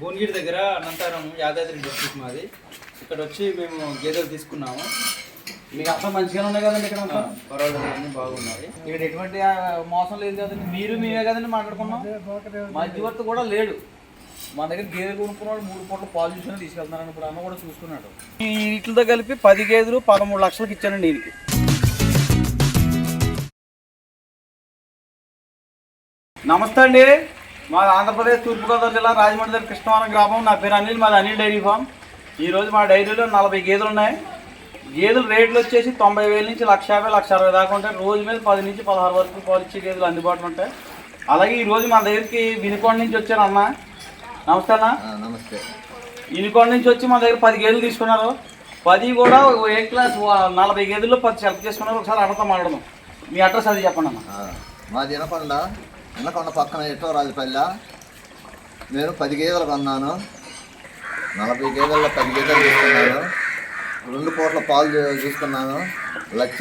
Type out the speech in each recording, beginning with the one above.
భువనగిరి దగ్గర అనంతరం యాదాద్రి డిస్ట్రిక్ట్ మాది. ఇక్కడ వచ్చి మేము గేదెలు తీసుకున్నాము. మీకు అంతా మంచిగానే ఉన్నాయి కదండి ఇక్కడ అంతా? పర్వాలేదు అన్నీ బాగున్నాయి. ఇక్కడ ఎటువంటి మోసం లేదు కదండి. మీరు మేమే కదండి మాట్లాడుకున్నాం. మధ్యవర్తి కూడా లేడు. మన దగ్గర గేదెలు కొనుక్కున్నాడు మూడు పూట్ల పాలు చూసుకొని తీసుకెళ్తున్నారని ఇప్పుడు అన్న కూడా చూసుకున్నాడు. ఈ వీటితో కలిపి పది గేదెలు పదమూడు లక్షలకి ఇచ్చానండి దీనికి నమస్తే అండి. మాది ఆంధ్రప్రదేశ్ తూర్పుగోదావరి జిల్లా రాజమండ్రి దగ్గర కృష్ణవరం గ్రామం. నా పేరు అనిల్ మాది అనిల్ డైరీ ఫామ్. ఈరోజు మా డైరీలో నలభై గేదెలు ఉన్నాయి. గేదెల రేట్లు వచ్చేసి తొంభై వేల నుంచి లక్ష యాభై లక్ష అరవై దాకా ఉంటాయి. రోజు మీద పది నుంచి పదహారు వరకు పాలు ఇచ్చే గేదెలు అందుబాటులో ఉంటాయి. అలాగే ఈ రోజు మన దగ్గరికి వినుకొండ నుంచి వచ్చారు అన్న. నమస్తే అన్న. నమస్తే. వినుకొండ నుంచి వచ్చి మన దగ్గర పది గేదెలు తీసుకున్నారు. పది కూడా ఏ క్లాస్ నలభై గేదెల్లో పది సెలెక్ట్ చేసుకున్నారు. ఒకసారి అడగతా మాట్లాడదాం. మీ అడ్రస్ అది చెప్పండి అన్న. మాది వినకొండ వినకొండ పక్కన ఎటో రాజపల్లె నేను పది గేదెలు కొన్నాను. నలభై గేదెల్లో పది గేదెలు తీసుకున్నాను. రెండు పూట్ల పాలు చూసుకున్నాను లక్ష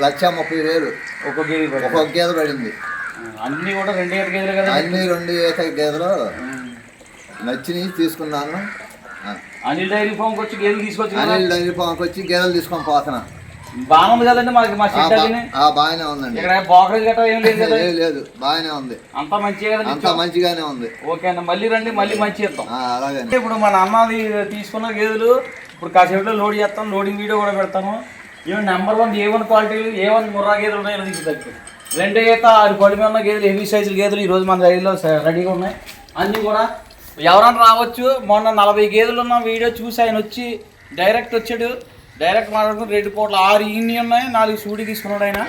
లక్ష ముప్పై వేలు. ఒక గేదె పది. ఒక్కొక్క గేదె పడింది. అన్నీ కూడా రెండు ఏడు గేదెలు కదా? అన్ని రెండు ఏక గేదెలు. నచ్చినవి తీసుకున్నాను. అనిల్ డైరీ ఫామ్కి వచ్చి గేదెలు తీసుకొచ్చి అనిల్ డైరీ ఫామ్కి వచ్చి గేదెలు తీసుకొని పోతున్నా. బాగా ఉంది కదండి మాకు మా బాగానే ఉందండి. ఇక్కడ బోకరేజ్ గట్రా ఏం లేదు కదా? లేదు బాగానే ఉంది. అంతా మంచిగా అంతా మంచిగానే ఉంది. ఓకే అన్న మళ్ళీ రండి మళ్ళీ మంచి ఇద్దాం ఆ, అలాగే ఇప్పుడు మన అన్నది తీసుకున్న గేదెలు ఇప్పుడు కాసేపులో లోడ్ చేస్తాం లోడింగ్ వీడియో కూడా పెడతాము. ఇవి నెంబర్ వన్ ఏ వన్ క్వాలిటీలు ఏ వన్ ముర్రా గేదెలు ఉన్నాయో రెండో ఈత ఆరు పడి మీద ఉన్న గేదెలు హెవీ సైజుల గేదెలు ఈరోజు మన రైల్లో రెడీగా ఉన్నాయి. అన్నీ కూడా ఎవరైనా రావచ్చు. మొన్న నలభై గేదెలు ఉన్న వీడియో చూసి ఆయన వచ్చి డైరెక్ట్ వచ్చాడు. డైరెక్ట్ మాట్లాడుకుని రెండు కోట్ల ఆరు ఇన్ని ఉన్నాయి నాలుగు సూడి తీసుకున్నాడు ఆయన.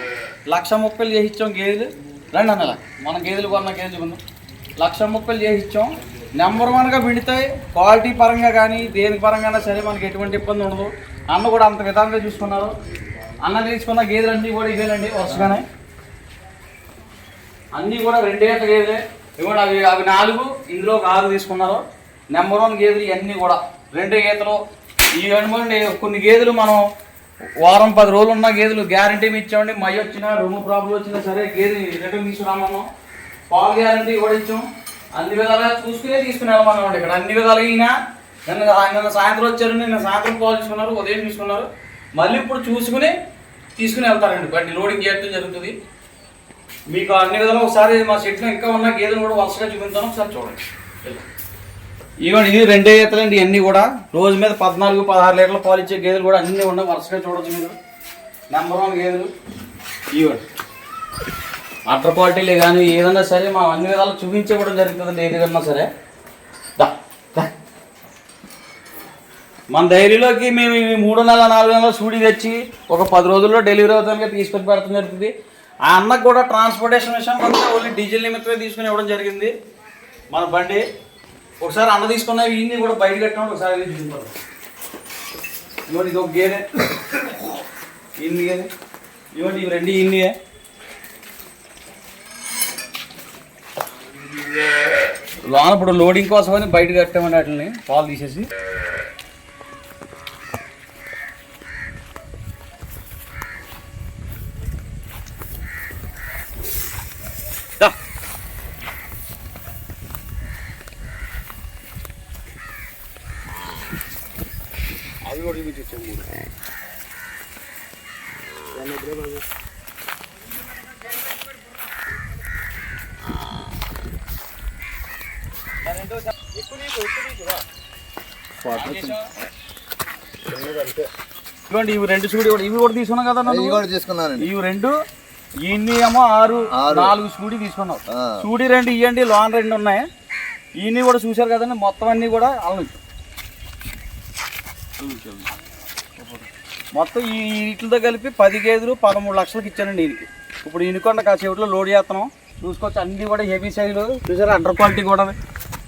లక్ష ముప్పైలు చేసి ఇచ్చాం గేదెలు. రండి అన్నలా మన గేదెలు కొన్న గేదెలు కొందాం లక్ష ముప్పైలు చేసి ఇచ్చాం నెంబర్ వన్గా విండుతాయి క్వాలిటీ పరంగా కానీ దేని పరంగా సరే మనకి ఎటువంటి ఇబ్బంది ఉండదు. అన్న కూడా అంత విధానంగా చూసుకున్నారు. అన్న తీసుకున్న గేదెలు అన్నీ కూడా ఇవేనండి వరుసగానే. అన్నీ కూడా రెండేళ్ళ గేదెలే. ఇవ్వండి అవి అవి నాలుగు ఇందులో ఒక ఆరు తీసుకున్నారు. నెంబర్ వన్ గేదెలు ఇవన్నీ కూడా. రెండు గీతలు ఈ అనుకోండి కొన్ని గేదెలు మనం వారం పది రోజులు ఉన్న గేదెలు గ్యారంటీ ఇచ్చామండి. మై వచ్చినా రూమ్ ప్రాబ్లం వచ్చినా సరే గేదె రిటర్న్ తీసుకురామన్నాం. పాలు గ్యారంటీ కూడా ఇచ్చాం. అన్ని విధాలుగా చూసుకునే తీసుకుని వెళ్ళమన్నామండి ఇక్కడ. అన్ని విధాలుగా ఈయన నిన్న నిన్న సాయంత్రం వచ్చారు నిన్న సాయంత్రం పాలు తీసుకున్నారు ఉదయం తీసుకున్నారు. మళ్ళీ ఇప్పుడు చూసుకుని తీసుకుని వెళ్తారండి. బండి లోడింగ్ చేయడం జరుగుతుంది. మీకు అన్ని విధాలు ఒకసారి మా సెట్లో ఇంకా ఉన్న గేదెలు కూడా వరుసగా చూపించాను. ఒకసారి చూడండి. ఈవెన్ ఇది రెండే ఈతలండి ఇవన్నీ కూడా. రోజు మీద పద్నాలుగు పదహారు లీటర్ల పాలు ఇచ్చే గేదెలు కూడా అన్నీ ఉన్నాయి. వరుసగా చూడొచ్చు మీరు. నెంబర్ వన్ గేదెలు. ఈవెన్ అటర్ క్వాలిటీలే కానీ ఏదన్నా సరే మా అన్ని విధాలు చూపించడం జరుగుతుందండి ఏదైనా సరే. మన డైరీలోకి మేము ఈ మూడు నెలల నాలుగు నెలల సూడి తెచ్చి ఒక పది రోజుల్లో డెలివరీ అవుతానికి తీసుకొని పెడతాం జరుగుతుంది. ఆ అన్నకు కూడా ట్రాన్స్పోర్టేషన్ విషయం ఓన్లీ డీజిల్ నిమిత్తమే తీసుకుని ఇవ్వడం జరిగింది. మన బండి ఒకసారి అన్న తీసుకున్న ఇన్ని కూడా బయట కట్టినప్పుడు ఒకసారి వెళ్ళి ఇవ్వండి ఇది ఒక గేదె. ఇన్ని గేదె. ఇవ్వండి ఇవి రెండు ఇన్నియే లోన ఇప్పుడు లోడింగ్ కోసమని బయట కట్టామని వాటిని పాలు తీసేసి దా. అవి కూడా చూపించాము మూడు ఇవ్వండి ఇవి రెండు కూడా. ఇవి కూడా తీసుకున్నాం కదా ఇవి కూడా తీసుకున్నానండి. ఇవి రెండు ఇన్ని ఏమో ఆరు. నాలుగు సూడి తీసుకున్నావు. సూడి రెండు ఇవ్వండి లోన్ రెండు ఉన్నాయి. ఇన్ని కూడా చూశారు కదండి మొత్తం అన్ని కూడా అల్లం మొత్తం ఈ వీటితో కలిపి పది గేదెలు పదమూడు లక్షలకు ఇచ్చానండి దీనికి ఇప్పుడు ఇనుకొండ కాసేపులో లోడ్ చేస్తున్నాం. చూసుకోవచ్చు అన్ని కూడా హెవీ సైజులు చూసారా అండర్ క్వాలిటీ కూడా.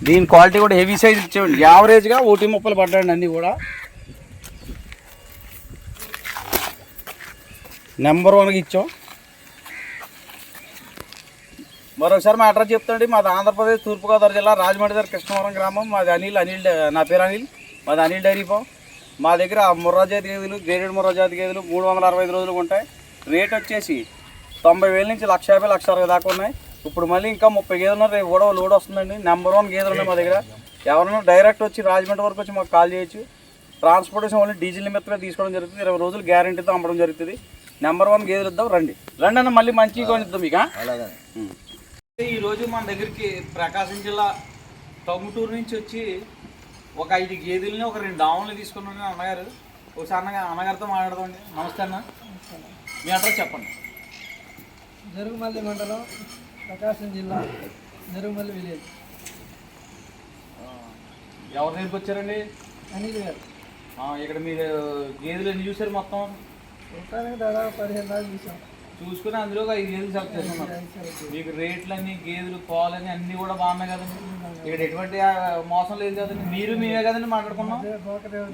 దీని క్వాలిటీ కూడా హెవీ సైజ్ ఇచ్చేయండి యావరేజ్గా ఒకటి ముప్పలు పడ్డాయండి అన్నీ కూడా. నెంబర్ వన్కి ఇచ్చాం. మరోసారి మా అడ్రస్ చెప్తాండి మాది ఆంధ్రప్రదేశ్ తూర్పుగోదావరి జిల్లా రాజమండ్రి దగ్గర కృష్ణవరం గ్రామం. మాది అనిల్ అనిల్ డ- నా పేరు అనిల్. మాది అనిల్ డైరీ ఫామ్. మా దగ్గర ముర్రా జాతి గేదెలు గ్రేడెడ్ ముర్రా జాతి గేదెలు మూడు వందల అరవై ఐదు రోజులు ఉంటాయి. రేట్ వచ్చేసి తొంభై వేల నుంచి లక్ష యాభై లక్ష అరవై దాకా ఉన్నాయి. ఇప్పుడు మళ్ళీ ఇంకా ముప్పై గేదెలు ఉన్నాయి రేపు కూడా లోడ్ వస్తుందండి. నెంబర్ వన్ గేదెలు ఉన్నాయి మా దగ్గర. ఎవరైనా డైరెక్ట్ వచ్చి రాజమండ్రి వరకు వచ్చి మాకు కాల్ చేయొచ్చు. ట్రాన్స్పోర్టేషన్ ఓన్లీ డీజిల్ నిమిత్తమే తీసుకోవడం జరుగుతుంది. ఇరవై రోజులు గ్యారంటీతో అమ్మడం జరుగుతుంది. నెంబర్ వన్ గేదెలు ఇద్దాం రండి. రండి అన్న మళ్ళీ మంచిగా కొనిద్దాం మీకు ఆ? అలాగే. ఈ రోజు మన దగ్గరికి ప్రకాశం జిల్లా టంగుటూరు నుంచి వచ్చి ఒక ఐదు గేదెలని ఒక రెండు ఆవులని తీసుకున్నాను అన్నగారు. ఒకసారి అన్నగా అన్నగారితో మాట్లాడదామండి. నమస్తే అన్న. మీ అడ్రస్ చెప్పండి. జరుగుమల్లి మండలం ప్రకాశం జిల్లా జరుగుమల్లి విలేజ్. ఎవరి దగ్గరికి వచ్చారండి? అనిల్ గారు. ఇక్కడ మీరు గేదెలు ఎన్ని చూసారు మొత్తం? మొత్తానికి దాదాపు పదిహేను దాకా చూసాం చూసుకుని అందులో ఒక ఐదు గేదెలు సెలెక్ట్ మీకు రేట్లని గేదెలు పాలని అన్నీ కూడా బాగున్నాయి కదండి. ఇక్కడ ఎటువంటి మోసం లేదు కదండి. మీరు మేమే కదండి మాట్లాడుకున్నాం.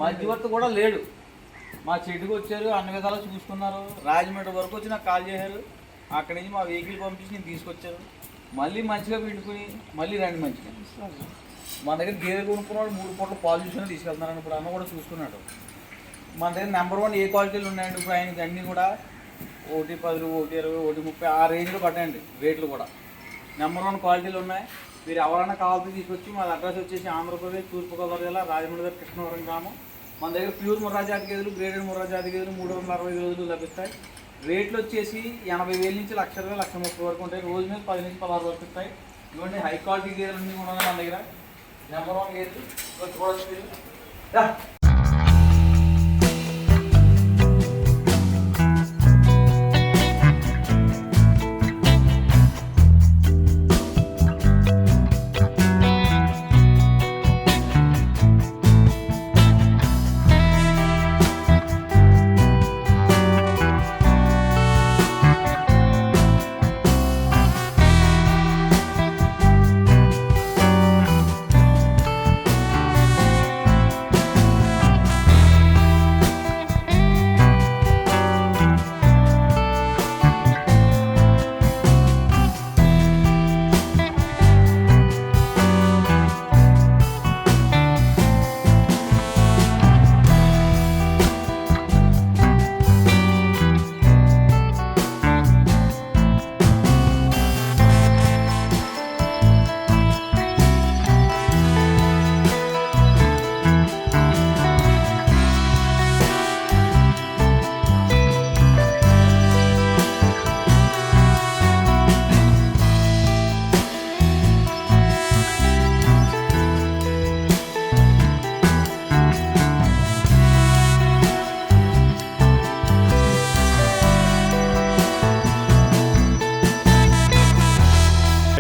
మధ్యవర్తి కూడా లేడు. మా చెట్టుకు వచ్చారు అన్ని విధాలు చూసుకున్నారు. రాజమండ్రి వరకు వచ్చి నాకు కాల్ చేశారు. అక్కడి నుంచి మా వెహికల్ పంపించి నేను తీసుకొచ్చారు మళ్ళీ మంచిగా పిండుకుని మళ్ళీ రండి మంచిగా. మన దగ్గర గేదె కొనుక్కున్నాడు మూడు పూటలు పాలు చూసుకుని తీసుకెళ్తున్నారని ఇప్పుడు అన్న కూడా చూసుకున్నాడు. మన దగ్గర నెంబర్ వన్ ఏ క్వాలిటీలు ఉన్నాయండి ఇప్పుడు ఆయనకి అన్నీ కూడా. ఒకటి పది ఒకటి ఇరవై ఒకటి ముప్పై ఆ రేంజ్లో పట్టండి రేట్లు కూడా. నెంబర్ వన్ క్వాలిటీలు ఉన్నాయి. మీరు ఎవరైనా కావాల్సి తీసుకొచ్చి మా అడ్రస్ వచ్చేసి ఆంధ్రప్రదేశ్ తూర్పుగోదావరి జిల్లా రాజమండ్రి కృష్ణవరం గ్రామం. మన దగ్గర ప్యూర్ ముర్రా జాతి గేదెలు గ్రేడెడ్ ముర్రా జాతి గేదెలు మూడు వందల అరవై రోజులు లభిస్తాయి. రేట్లు వచ్చేసి ఎనభై వేల నుంచి లక్ష రూపాయలు లక్ష ముప్పై వరకు ఉంటాయి. రోజు మీద పది నుంచి పదహారు వరకు ఉంటాయి ఇవన్నీ హై క్వాలిటీ గేదెలు అన్నీ కూడా ఉన్నాయి మన దగ్గర. నెంబర్ వన్ గేదెలు. చూడవచ్చు